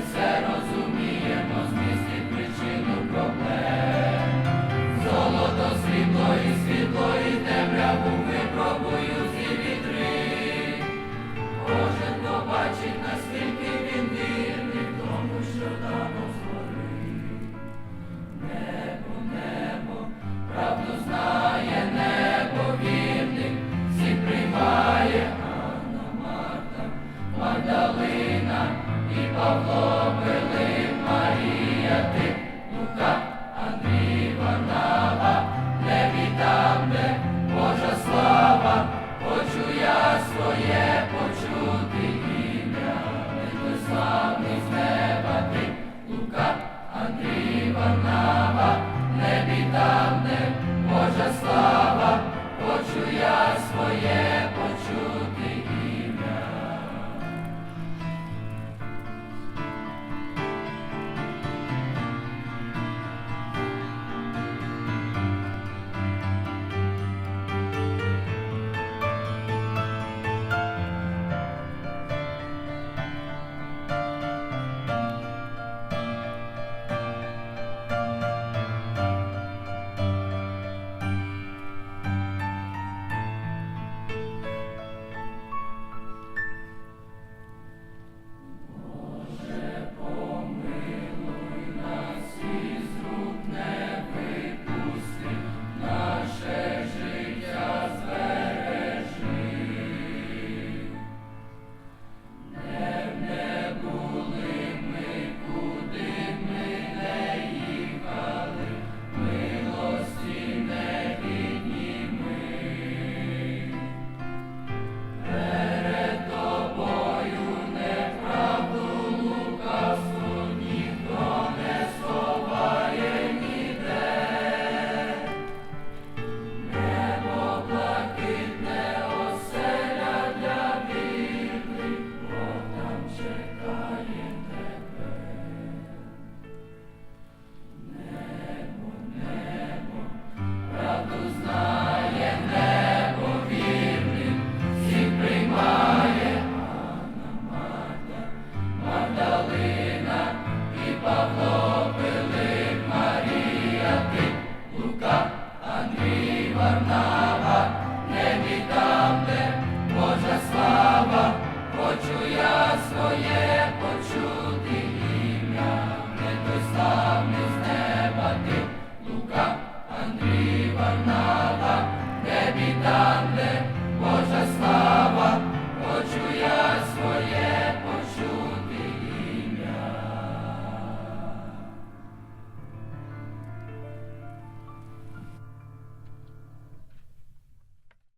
friend. Yeah. Хочу я своє почути ім'я, не той з неба ти, Лука, Андрій Варнава, не.